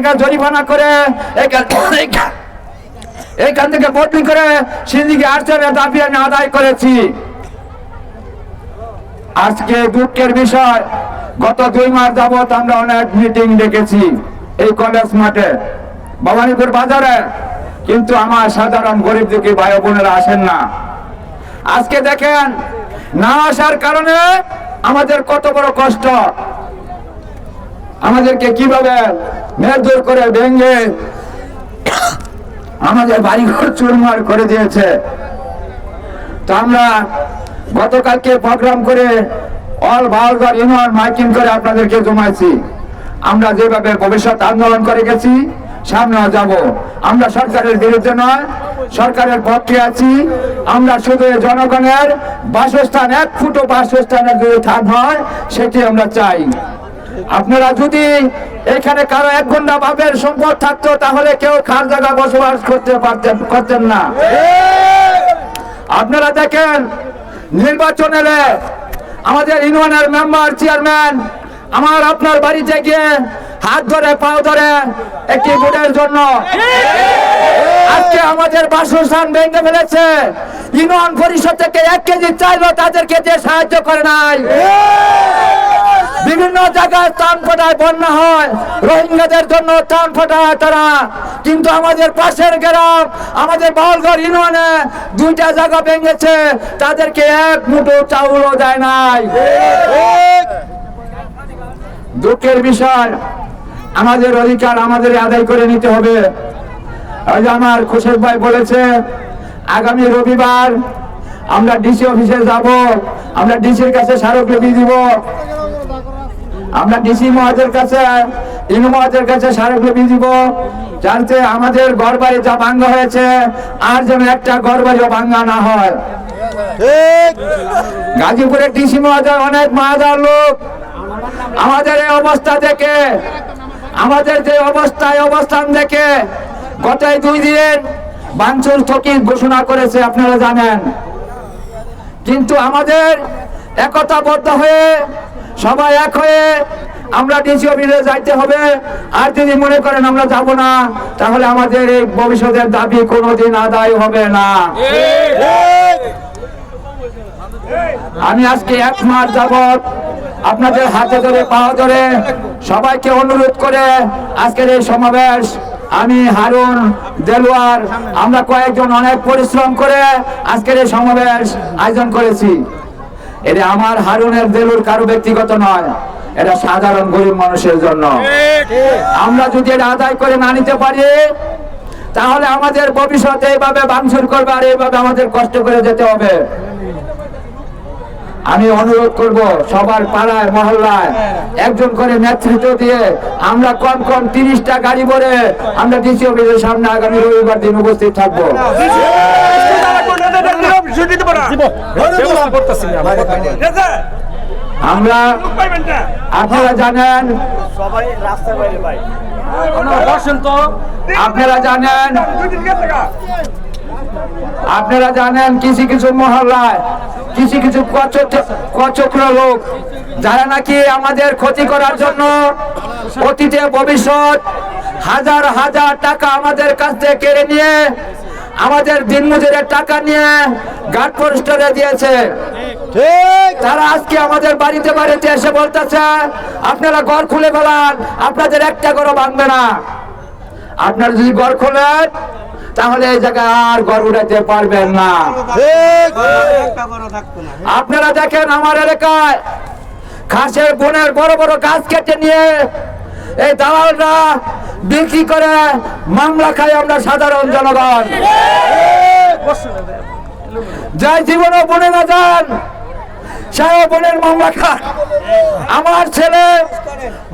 টাকা জরিমানা করে, এখান- থেকে বদলি করে সিন্দিকে আর্চারের দাবি আমি আদায় করেছি। আজকে দুঃখের বিষয়, গত দুই মাস যাবত আমরা অনেক মিটিং ডেকেছি এই কলেজ মাঠে, ভবানীপুর বাজারে। কিন্তু আমার সাধারণ গরিব দুঃখী ভাই বোনেরা আসেন না। আজকে দেখেন, না আসার কারণে আমাদের কত বড় কষ্ট। আমাদেরকে কীভাবে মেদুর করে ভেঙে আমাদের বাড়িঘর চুরমার করে দিয়েছে। তো আমরা গতকালকে প্রোগ্রাম করে অল বাউলগড় ইউনিয়ন মাইকিং করে আপনাদেরকে জমাইছি। আমরা যেভাবে ভবিষ্যৎ আন্দোলন করে গেছি সামনে যাব। আমরা সরকারের বিরুদ্ধে নয়, সরকারের পক্ষে আছি। আমরা শুধু জনগণের বাসস্থান, এক ফুটো বাসস্থানের যদি স্থান হয়, সেটি আমরা চাই। আপনারা যদি এখানে কারও এক ঘণ্টা বাপের সম্পদ থাকতো, তাহলে কেউ খার জায়গা বসবাস করতে পারতেন, করতেন না। আপনারা দেখেন, নির্বাচন এলে আমাদের ইউনিয়নের মেম্বার, চেয়ারম্যান, আমার আপনার বাড়িতে গিয়ে হাত ধরে, পাও ধরে একটি ভোটের জন্য আজকে আমাদের বাসস্থান ভেঙে ফেলেছে। ইউনিয়ন পরিষদ থেকে এক কেজি চাইলো তাদেরকে যে সাহায্য করে নাই। বিভিন্ন জায়গায় ত্রাণ ফোটায় বন্যা হয়। রোহিঙ্গাদের জন্য ত্রাণ ফোটায় তারা। কিন্তু আমাদের পাশের গ্রাম, আমাদের বাউলগড় ইউনিয়নে দুইটা জায়গা ভেঙেছে। তাদেরকে এক মুঠো চাউলও দেয় নাই। দুঃখের বিষয়, আমাদের অধিকার আমাদের আদায় করে নিতে হবে। আমার খুশের ভাই বলেছে, আগামী রবিবার আমরা ডিসি অফিসে যাব, আমরা ডিসির কাছে স্মারকলিপি দিব। আমরা ডিসি মহাজের কাছে ইনু মহাজের কাছে স্মারকলিপি দিব যাতে আমাদের ঘর বাড়ি যা ভাঙ্গা হয়েছে আর যেন একটা ঘর বাড়িও ভাঙ্গা না হয়। গাজীপুরের ডিসি মহাজের অনেক মহাজার লোক আমাদের এই অবস্থা দেখে আমাদের যে অবস্থায় অবস্থান দেখে গত এই দুই দিন বাঞ্চুর স্থগিত ঘোষণা করেছে আপনারা জানেন। কিন্তু আমাদের একতাবদ্ধ হয়ে সবাই এক হয়ে আমরা ডিসি অফিসে যাইতে হবে। আর যদি মনে করেন আমরা যাব না, তাহলে আমাদের এই ভবিষ্যতের দাবি কোনোদিন আদায় হবে না। আমি আজকে এক মাস যাবৎ আপনাদের হাতে ধরে পাওয়া ধরে সবাইকে অনুরোধ করে আজকের এই সমাবেশ। আমি হারুন দেলোয়ার আমরা কয়েকজন অনেক পরিশ্রম করে আজকের এই সমাবেশ আয়োজন করেছি। এটা আমার হারুনের দেলুর কারও ব্যক্তিগত নয় এটা সাধারণ গরিব মানুষের জন্য আমরা যদি এটা আদায় করে না নিতে পারি তাহলে আমাদের ভবিষ্যতে এইভাবে ভাঙচুর করবে আর এইভাবে আমাদের কষ্ট করে যেতে হবে আমি অনুরোধ করব সবার পাড়ায় মহল্লায় একজন করে নেতৃত্ব দিয়ে আমরা কম কম তিরিশটা গাড়ি ভরে আমরা ডিসি অফিসের সামনে আগামী রবিবার দিন উপস্থিত থাকব আমরা আপনারা জানেন আপনারা জানেন আপনারা জানেন কিছু কিছু মহল্লায় কিছু কিছু কচ- কচক্র লোক যারা নাকি আমাদের ক্ষতি করার জন্য অতীতে ভবিষ্যৎ হাজার হাজার টাকা আমাদের কাছ থেকে কেড়ে নিয়ে আমাদের দিনমজুরের টাকা নিয়ে ঘাট পরিষ্কারে দিয়েছে। তারা আজকে আমাদের বাড়িতে বাড়িতে এসে বলতেছে আপনারা ঘর খুলে ফেলান আপনাদের একটা ঘরও ভাঙবে না। আপনারা যদি ঘর খোলেন তাহলে এই জায়গায় আর ঘর উঠাতে পারবেন না। আপনারা দেখেন আমার এলাকায় ঘাসের বনের বড় বড় গাছ কেটে নিয়ে এই দালালরা বিক্রি করে মামলা খাই আমরা সাধারণ জনগণ। যাই জীবনও বনে না যান সাহেব বোনের মামলা খান। আমার ছেলে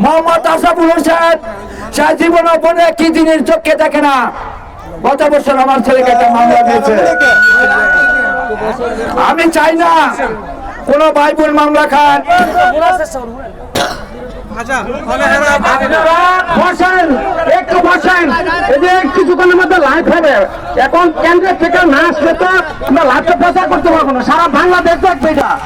মোহাম্মদ আসাফুল হোসেন, সে জীবনও বনে কি জিনিস চোখে দেখে না? গত বছর আমার ছেলেকে একটা মামলা দিয়েছে। আমি চাই না কোন বোন মামলা খান। বসেন, একটু বসেন। এই যে কিছুক্ষণের মধ্যে লাইভ হবে। এখন কেন্দ্রের থেকে না আসলে তো আমরা প্রচার করতে পারব না। সারা বাংলাদেশ দেখবে এটা।